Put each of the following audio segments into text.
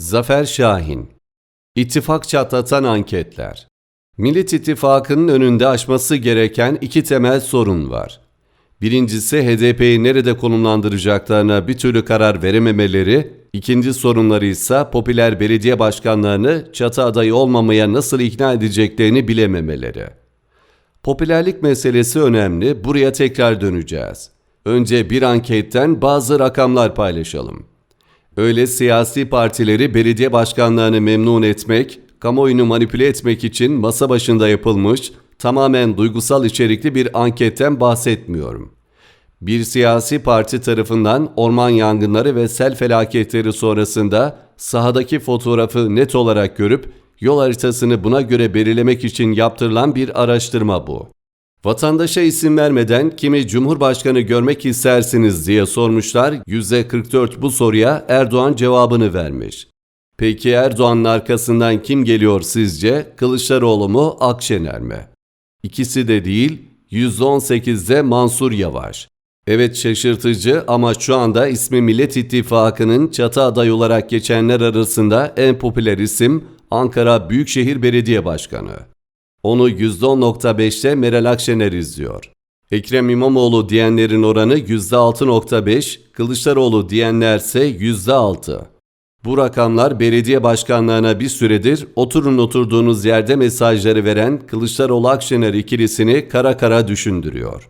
Zafer Şahin İttifak çatlatan anketler Millet İttifakı'nın önünde aşması gereken iki temel sorun var. Birincisi HDP'yi nerede konumlandıracaklarına bir türlü karar verememeleri, ikinci sorunları ise popüler belediye başkanlarını çatı adayı olmamaya nasıl ikna edeceklerini bilememeleri. Popülerlik meselesi önemli, buraya tekrar döneceğiz. Önce bir anketten bazı rakamlar paylaşalım. Öyle siyasi partileri belediye başkanlarını memnun etmek, kamuoyunu manipüle etmek için masa başında yapılmış, tamamen duygusal içerikli bir anketten bahsetmiyorum. Bir siyasi parti tarafından orman yangınları ve sel felaketleri sonrasında sahadaki fotoğrafı net olarak görüp yol haritasını buna göre belirlemek için yaptırılan bir araştırma bu. Vatandaşa isim vermeden kimi Cumhurbaşkanı görmek istersiniz diye sormuşlar. %44 bu soruya Erdoğan cevabını vermiş. Peki Erdoğan'ın arkasından kim geliyor sizce? Kılıçdaroğlu mu, Akşener mi? İkisi de değil, %18'de Mansur Yavaş. Evet şaşırtıcı ama şu anda ismi Millet İttifakı'nın çatı aday olarak geçenler arasında en popüler isim Ankara Büyükşehir Belediye Başkanı. Onu %10.5'te Meral Akşener izliyor. Ekrem İmamoğlu diyenlerin oranı %6.5, Kılıçdaroğlu diyenlerse %6. Bu rakamlar belediye başkanlarına bir süredir oturun oturduğunuz yerde mesajları veren Kılıçdaroğlu-Akşener ikilisini kara kara düşündürüyor.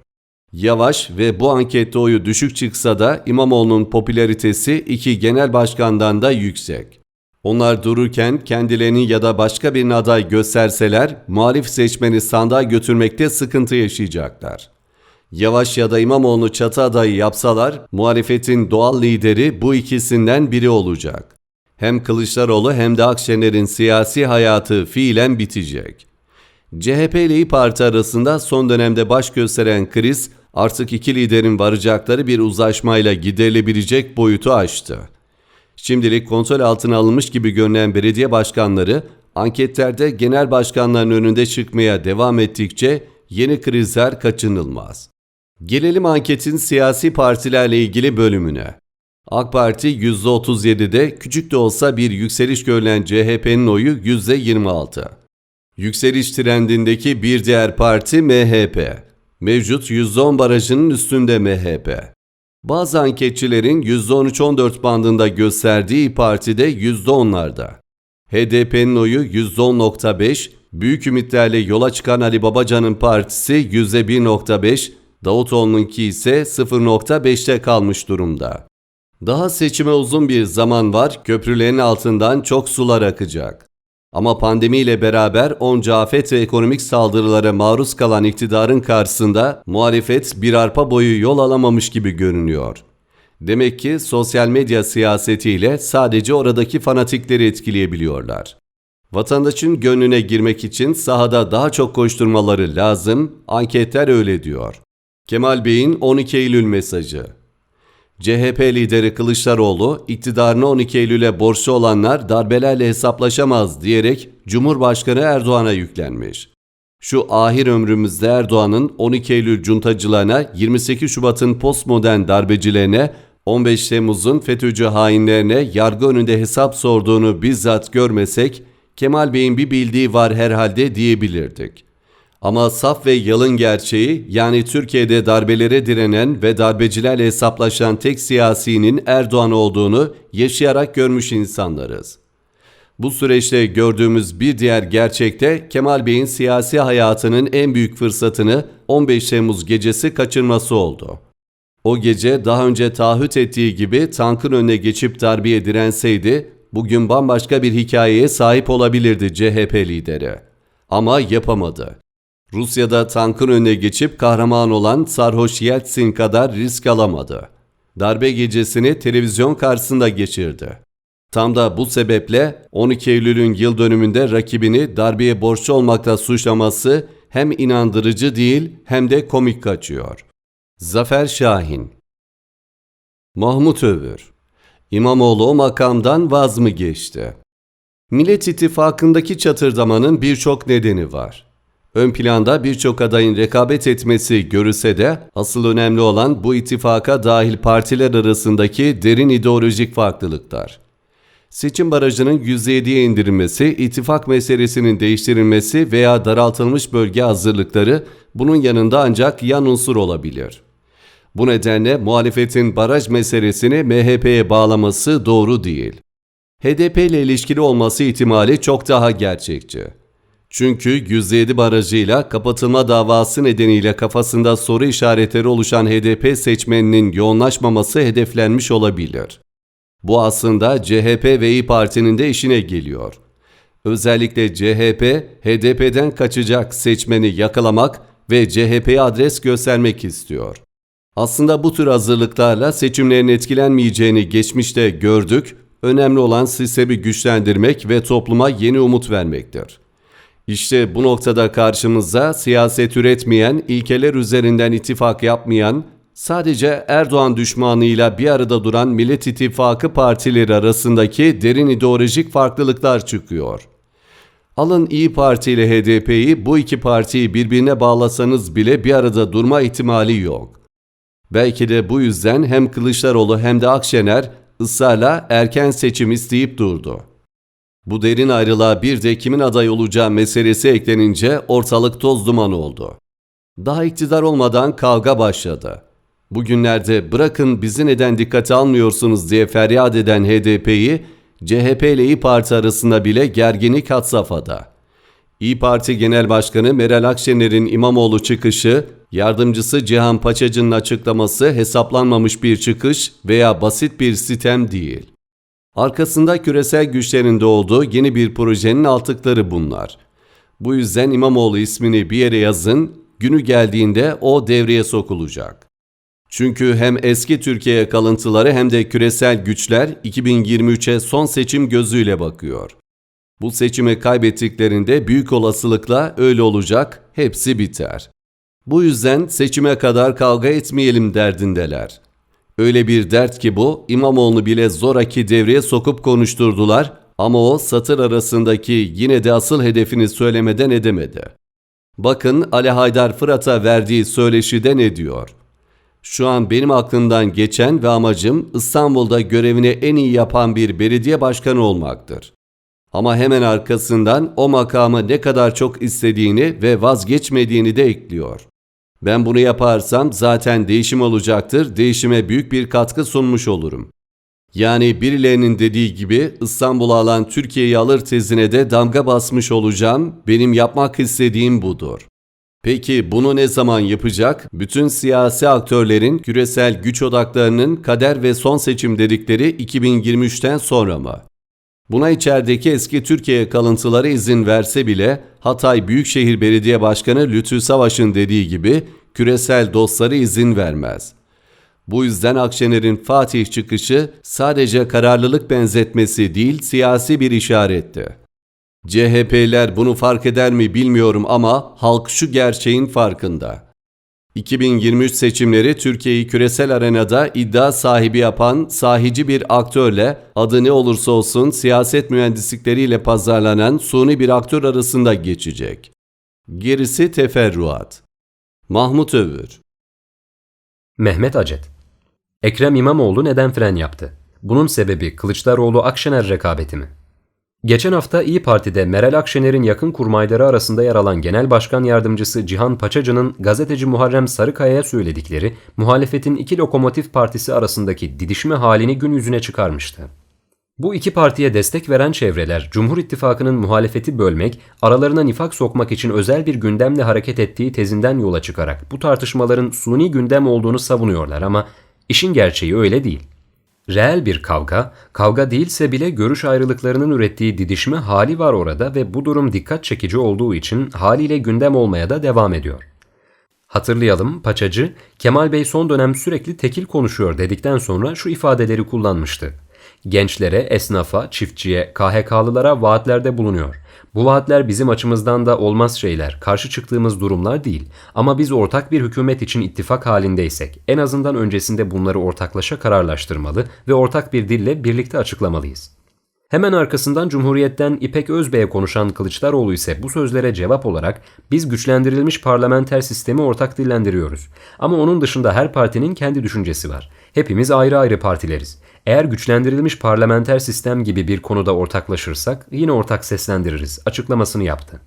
Yavaş ve bu ankette oyu düşük çıksa da İmamoğlu'nun popülaritesi iki genel başkandan da yüksek. Onlar dururken kendilerini ya da başka bir aday gösterseler muhalif seçmeni sandığa götürmekte sıkıntı yaşayacaklar. Yavaş ya da İmamoğlu çatı adayı yapsalar muhalefetin doğal lideri bu ikisinden biri olacak. Hem Kılıçdaroğlu hem de Akşener'in siyasi hayatı fiilen bitecek. CHP ile İYİ Parti arasında son dönemde baş gösteren kriz artık iki liderin varacakları bir uzlaşmayla giderilebilecek boyutu aştı. Şimdilik kontrol altına alınmış gibi görünen belediye başkanları anketlerde genel başkanların önünde çıkmaya devam ettikçe yeni krizler kaçınılmaz. Gelelim anketin siyasi partilerle ilgili bölümüne. AK Parti %37'de küçük de olsa bir yükseliş görülen CHP'nin oyu %26. Yükseliş trendindeki bir diğer parti MHP. Mevcut %10 barajının üstünde MHP. Bazı anketçilerin %13-14 bandında gösterdiği Parti'de %10'larda. HDP'nin oyu %10.5, büyük ümitlerle yola çıkan Ali Babacan'ın partisi %1.5, Davutoğlu'nunki ise 0.5'te kalmış durumda. Daha seçime uzun bir zaman var, köprülerin altından çok sular akacak. Ama pandemiyle beraber onca afet ve ekonomik saldırılara maruz kalan iktidarın karşısında muhalefet bir arpa boyu yol alamamış gibi görünüyor. Demek ki sosyal medya siyasetiyle sadece oradaki fanatikleri etkileyebiliyorlar. Vatandaşın gönlüne girmek için sahada daha çok koşturmaları lazım, anketler öyle diyor. Kemal Bey'in 12 Eylül mesajı. CHP lideri Kılıçdaroğlu, iktidarına 12 Eylül'e borçlu olanlar darbelerle hesaplaşamaz diyerek Cumhurbaşkanı Erdoğan'a yüklenmiş. Şu ahir ömrümüzde Erdoğan'ın 12 Eylül cuntacılarına, 28 Şubat'ın postmodern darbecilerine, 15 Temmuz'un FETÖ'cü hainlerine yargı önünde hesap sorduğunu bizzat görmesek, Kemal Bey'in bir bildiği var herhalde diyebilirdik. Ama saf ve yalın gerçeği yani Türkiye'de darbelere direnen ve darbecilerle hesaplaşan tek siyasinin Erdoğan olduğunu yaşayarak görmüş insanlarız. Bu süreçte gördüğümüz bir diğer gerçekte Kemal Bey'in siyasi hayatının en büyük fırsatını 15 Temmuz gecesi kaçırması oldu. O gece daha önce taahhüt ettiği gibi tankın önüne geçip darbeye direnseydi bugün bambaşka bir hikayeye sahip olabilirdi CHP lideri. Ama yapamadı. Rusya'da tankın önüne geçip kahraman olan sarhoş Yeltsin kadar risk alamadı. Darbe gecesini televizyon karşısında geçirdi. Tam da bu sebeple 12 Eylül'ün yıl dönümünde rakibini darbeye borçlu olmakla suçlaması hem inandırıcı değil hem de komik kaçıyor. Zafer Şahin Mahmut Övür İmamoğlu o makamdan vaz mı geçti? Millet İttifakı'ndaki çatırdamanın birçok nedeni var. Ön planda birçok adayın rekabet etmesi görülse de asıl önemli olan bu ittifaka dahil partiler arasındaki derin ideolojik farklılıklar. Seçim barajının %7'ye indirilmesi, ittifak meselesinin değiştirilmesi veya daraltılmış bölge hazırlıkları bunun yanında ancak yan unsur olabilir. Bu nedenle muhalefetin baraj meselesini MHP'ye bağlaması doğru değil. HDP ile ilişkili olması ihtimali çok daha gerçekçi. Çünkü %7 barajıyla kapatılma davası nedeniyle kafasında soru işaretleri oluşan HDP seçmeninin yoğunlaşmaması hedeflenmiş olabilir. Bu aslında CHP ve İyi Parti'nin de işine geliyor. Özellikle CHP, HDP'den kaçacak seçmeni yakalamak ve CHP'ye adres göstermek istiyor. Aslında bu tür hazırlıklarla seçimlerin etkilenmeyeceğini geçmişte gördük, önemli olan sistemi güçlendirmek ve topluma yeni umut vermektir. İşte bu noktada karşımıza siyaset üretmeyen, ilkeler üzerinden ittifak yapmayan, sadece Erdoğan düşmanıyla bir arada duran Millet İttifakı partileri arasındaki derin ideolojik farklılıklar çıkıyor. Alın İyi Parti ile HDP'yi bu iki partiyi birbirine bağlasanız bile bir arada durma ihtimali yok. Belki de bu yüzden hem Kılıçdaroğlu hem de Akşener ısrarla erken seçim isteyip durdu. Bu derin ayrılığa bir de kimin aday olacağı meselesi eklenince ortalık toz duman oldu. Daha iktidar olmadan kavga başladı. Bugünlerde bırakın bizi neden dikkate almıyorsunuz diye feryat eden HDP'yi CHP ile İyi Parti arasında bile gerginlik had safhada. İyi Parti Genel Başkanı Meral Akşener'in İmamoğlu çıkışı, yardımcısı Cihan Paçacı'nın açıklaması hesaplanmamış bir çıkış veya basit bir sitem değil. Arkasında küresel güçlerin de olduğu yeni bir projenin altıkları bunlar. Bu yüzden İmamoğlu ismini bir yere yazın, günü geldiğinde o devreye sokulacak. Çünkü hem eski Türkiye kalıntıları hem de küresel güçler 2023'e son seçim gözüyle bakıyor. Bu seçimi kaybettiklerinde büyük olasılıkla öyle olacak, hepsi biter. Bu yüzden seçime kadar kavga etmeyelim derdindeler. Öyle bir dert ki bu, İmamoğlu bile zoraki devreye sokup konuşturdular ama o satır arasındaki yine de asıl hedefini söylemeden edemedi. Bakın Ali Haydar Fırat'a verdiği söyleşide ne diyor? Şu an benim aklımdan geçen ve amacım İstanbul'da görevini en iyi yapan bir belediye başkanı olmaktır. Ama hemen arkasından o makamı ne kadar çok istediğini ve vazgeçmediğini de ekliyor. Ben bunu yaparsam zaten değişim olacaktır, değişime büyük bir katkı sunmuş olurum. Yani birilerinin dediği gibi İstanbul'u alan Türkiye'yi alır tezine de damga basmış olacağım, benim yapmak istediğim budur. Peki bunu ne zaman yapacak? Bütün siyasi aktörlerin küresel güç odaklarının kader ve son seçim dedikleri 2023'ten sonra mı? Buna içerideki eski Türkiye kalıntıları izin verse bile Hatay Büyükşehir Belediye Başkanı Lütfü Savaş'ın dediği gibi küresel dostları izin vermez. Bu yüzden Akşener'in Fatih çıkışı sadece kararlılık benzetmesi değil siyasi bir işaretti. CHP'ler bunu fark eder mi bilmiyorum ama halk şu gerçeğin farkında. 2023 seçimleri Türkiye'yi küresel arenada iddia sahibi yapan sahici bir aktörle adı ne olursa olsun siyaset mühendislikleriyle pazarlanan suni bir aktör arasında geçecek. Gerisi teferruat. Mahmut Övür Mehmet Acet Ekrem İmamoğlu neden fren yaptı? Bunun sebebi Kılıçdaroğlu-Akşener rekabeti mi? Geçen hafta İyi Parti'de Meral Akşener'in yakın kurmayları arasında yer alan Genel Başkan Yardımcısı Cihan Paçacı'nın gazeteci Muharrem Sarıkaya'ya söyledikleri muhalefetin iki lokomotif partisi arasındaki didişme halini gün yüzüne çıkarmıştı. Bu iki partiye destek veren çevreler Cumhur İttifakı'nın muhalefeti bölmek, aralarına nifak sokmak için özel bir gündemle hareket ettiği tezinden yola çıkarak bu tartışmaların suni gündem olduğunu savunuyorlar ama işin gerçeği öyle değil. Reel bir kavga, kavga değilse bile görüş ayrılıklarının ürettiği didişme hali var orada ve bu durum dikkat çekici olduğu için haliyle gündem olmaya da devam ediyor. Hatırlayalım, Paçacı, Kemal Bey son dönem sürekli tekil konuşuyor dedikten sonra şu ifadeleri kullanmıştı. Gençlere, esnafa, çiftçiye, KHK'lılara vaatlerde bulunuyor. Bu vaatler bizim açımızdan da olmaz şeyler, karşı çıktığımız durumlar değil. Ama biz ortak bir hükümet için ittifak halindeysek, en azından öncesinde bunları ortaklaşa kararlaştırmalı ve ortak bir dille birlikte açıklamalıyız. Hemen arkasından Cumhuriyet'ten İpek Özbey'e konuşan Kılıçdaroğlu ise bu sözlere cevap olarak biz güçlendirilmiş parlamenter sistemi ortak dillendiriyoruz. Ama onun dışında her partinin kendi düşüncesi var. Hepimiz ayrı ayrı partileriz. Eğer güçlendirilmiş parlamenter sistem gibi bir konuda ortaklaşırsak yine ortak seslendiririz açıklamasını yaptı.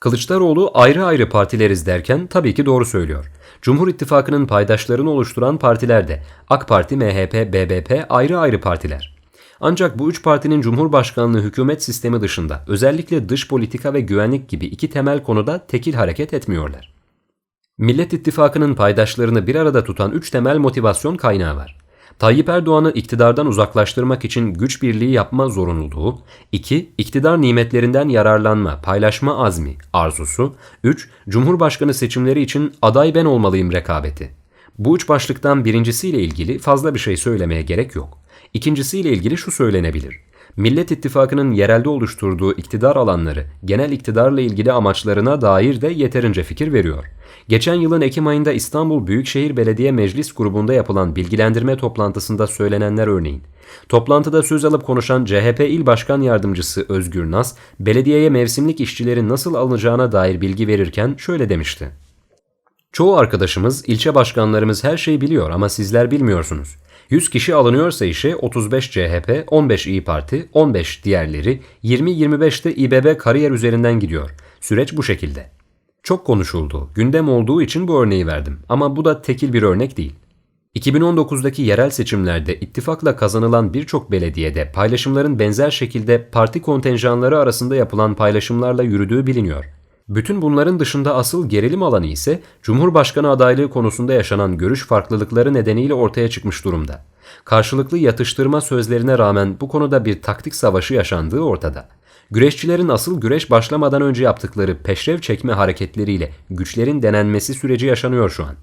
Kılıçdaroğlu ayrı ayrı partileriz derken tabii ki doğru söylüyor. Cumhur İttifakı'nın paydaşlarını oluşturan partiler de AK Parti, MHP, BBP ayrı ayrı partiler. Ancak bu üç partinin Cumhurbaşkanlığı hükümet sistemi dışında özellikle dış politika ve güvenlik gibi iki temel konuda tekil hareket etmiyorlar. Millet İttifakı'nın paydaşlarını bir arada tutan üç temel motivasyon kaynağı var. Tayyip Erdoğan'ı iktidardan uzaklaştırmak için güç birliği yapma zorunluluğu, 2. iktidar nimetlerinden yararlanma, paylaşma azmi, arzusu, 3. Cumhurbaşkanı seçimleri için aday ben olmalıyım rekabeti. Bu üç başlıktan birincisiyle ilgili fazla bir şey söylemeye gerek yok. İkincisiyle ilgili şu söylenebilir. Millet İttifakı'nın yerelde oluşturduğu iktidar alanları genel iktidarla ilgili amaçlarına dair de yeterince fikir veriyor. Geçen yılın Ekim ayında İstanbul Büyükşehir Belediye Meclis grubunda yapılan bilgilendirme toplantısında söylenenler örneğin. Toplantıda söz alıp konuşan CHP İl Başkan Yardımcısı Özgür Naz, belediyeye mevsimlik işçilerin nasıl alınacağına dair bilgi verirken şöyle demişti. Çoğu arkadaşımız, ilçe başkanlarımız her şeyi biliyor ama sizler bilmiyorsunuz. 100 kişi alınıyorsa işe 35 CHP, 15 İyi Parti, 15 diğerleri, 20-25 de İBB kariyer üzerinden gidiyor. Süreç bu şekilde. Çok konuşuldu, gündem olduğu için bu örneği verdim ama bu da tekil bir örnek değil. 2019'daki yerel seçimlerde ittifakla kazanılan birçok belediyede paylaşımların benzer şekilde parti kontenjanları arasında yapılan paylaşımlarla yürüdüğü biliniyor. Bütün bunların dışında asıl gerilim alanı ise Cumhurbaşkanı adaylığı konusunda yaşanan görüş farklılıkları nedeniyle ortaya çıkmış durumda. Karşılıklı yatıştırma sözlerine rağmen bu konuda bir taktik savaşı yaşandığı ortada. Güreşçilerin asıl güreş başlamadan önce yaptıkları peşrev çekme hareketleriyle güçlerin denenmesi süreci yaşanıyor şu an.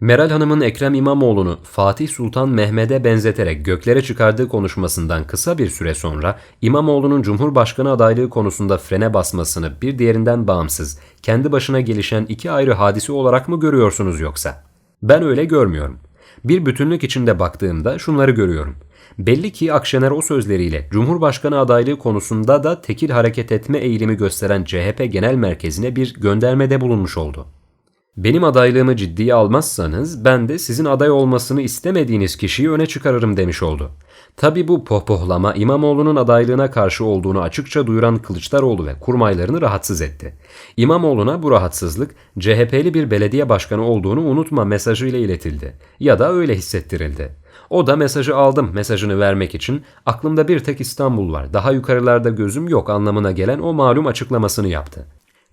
Meral Hanım'ın Ekrem İmamoğlu'nu Fatih Sultan Mehmet'e benzeterek göklere çıkardığı konuşmasından kısa bir süre sonra İmamoğlu'nun Cumhurbaşkanı adaylığı konusunda frene basmasını bir diğerinden bağımsız, kendi başına gelişen iki ayrı hadisi olarak mı görüyorsunuz yoksa? Ben öyle görmüyorum. Bir bütünlük içinde baktığımda şunları görüyorum. Belli ki Akşener o sözleriyle Cumhurbaşkanı adaylığı konusunda da tekil hareket etme eğilimi gösteren CHP Genel Merkezi'ne bir göndermede bulunmuş oldu. Benim adaylığımı ciddiye almazsanız ben de sizin aday olmasını istemediğiniz kişiyi öne çıkarırım demiş oldu. Tabi bu pohpohlama İmamoğlu'nun adaylığına karşı olduğunu açıkça duyuran Kılıçdaroğlu ve kurmaylarını rahatsız etti. İmamoğlu'na bu rahatsızlık CHP'li bir belediye başkanı olduğunu unutma mesajıyla iletildi ya da öyle hissettirildi. O da mesajı aldım mesajını vermek için aklımda bir tek İstanbul var daha yukarılarda gözüm yok anlamına gelen o malum açıklamasını yaptı.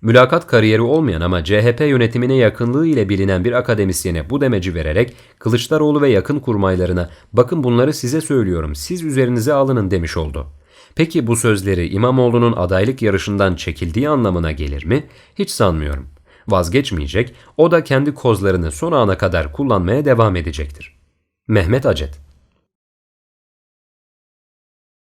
Mülakat kariyeri olmayan ama CHP yönetimine yakınlığı ile bilinen bir akademisyene bu demeci vererek Kılıçdaroğlu ve yakın kurmaylarına bakın bunları size söylüyorum siz üzerinize alının demiş oldu. Peki bu sözleri İmamoğlu'nun adaylık yarışından çekildiği anlamına gelir mi? Hiç sanmıyorum. Vazgeçmeyecek, o da kendi kozlarını son ana kadar kullanmaya devam edecektir. Mehmet Acet